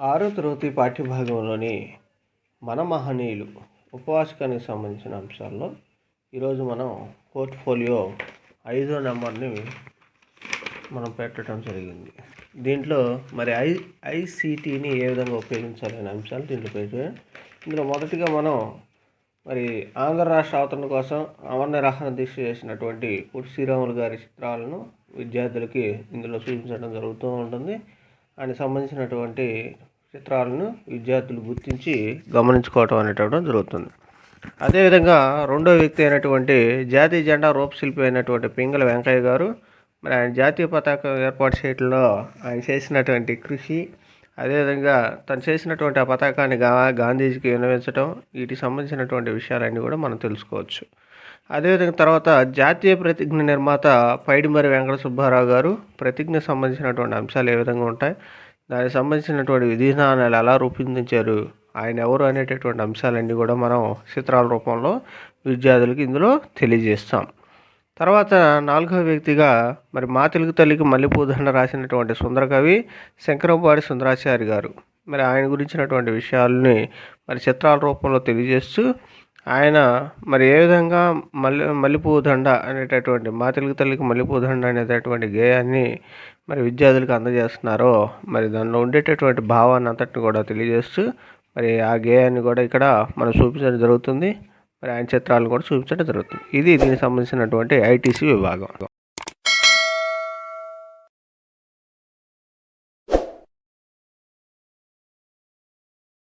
ఆరో తరగతి పాఠ్యభాగంలోని మన మహనీయులు ఉపవాసకానికి సంబంధించిన అంశాల్లో ఈరోజు మనం పోర్ట్ఫోలియో ఐదో నెంబర్ని మనం పెట్టడం జరిగింది. దీంట్లో మరి ఐ ఐసీటీని ఏ విధంగా ఉపయోగించాలనే అంశాలు దీంట్లో పెట్టారు. ఇందులో మొదటిగా మనం మరి ఆంధ్ర రాష్ట్ర అవతరణ కోసం అమర్ణ రహన దీక్ష చేసినటువంటి పుట్టి శ్రీరాములు గారి చిత్రాలను విద్యార్థులకి ఇందులో చూపించడం జరుగుతూ ఉంటుంది. ఆయన సంబంధించినటువంటి చిత్రాలను విద్యార్థులు గుర్తించి గమనించుకోవటం అనేటటువంటి జరుగుతుంది. అదేవిధంగా రెండో వ్యక్తి అయినటువంటి జాతీయ జెండా రూపశిల్పి అయినటువంటి పింగళ వెంకయ్య గారు మరి ఆయన జాతీయ పతాకం ఏర్పాటు చేయడంలో ఆయన చేసినటువంటి కృషి అదేవిధంగా తను చేసినటువంటి ఆ పతాకాన్ని గా గాంధీజీకి వినవించడం వీటికి సంబంధించినటువంటి విషయాలన్నీ కూడా మనం తెలుసుకోవచ్చు. అదేవిధంగా తర్వాత జాతీయ ప్రతిజ్ఞ నిర్మాత పైడిమరి వెంకట సుబ్బారావు గారు ప్రతిజ్ఞ సంబంధించినటువంటి అంశాలు ఏ విధంగా ఉంటాయి దానికి సంబంధించినటువంటి విధానాలు ఎలా రూపొందించారు ఆయన ఎవరు అనేటటువంటి అంశాలన్నీ కూడా మనం చిత్రాల రూపంలో విద్యార్థులకు ఇందులో తెలియజేస్తాం. తర్వాత నాలుగవ వ్యక్తిగా మరి మా తెలుగు తల్లికి మల్లెపూదండ రాసినటువంటి సుందరకవి శంకరంపాడి సుందరాచారి గారు. మరి ఆయన గురించినటువంటి విషయాలని మరి చిత్రాల రూపంలో తెలియజేస్తూ ఆయన మరి ఏ విధంగా మల్లె మల్లెపూదండ అనేటటువంటి మా తెలుగు తల్లికి మల్లెపూదండ అనేటటువంటి గేయాన్ని మరి విద్యార్థులకు అందజేస్తున్నారో మరి దానిలో ఉండేటటువంటి భావాన్ని అంతటిని కూడా తెలియజేస్తూ మరి ఆ గేయాన్ని కూడా ఇక్కడ మనం చూపించడం జరుగుతుంది. మరి ఆయన చిత్రాలను కూడా చూపించడం జరుగుతుంది. ఇది దీనికి సంబంధించినటువంటి ఐటీసీ విభాగం.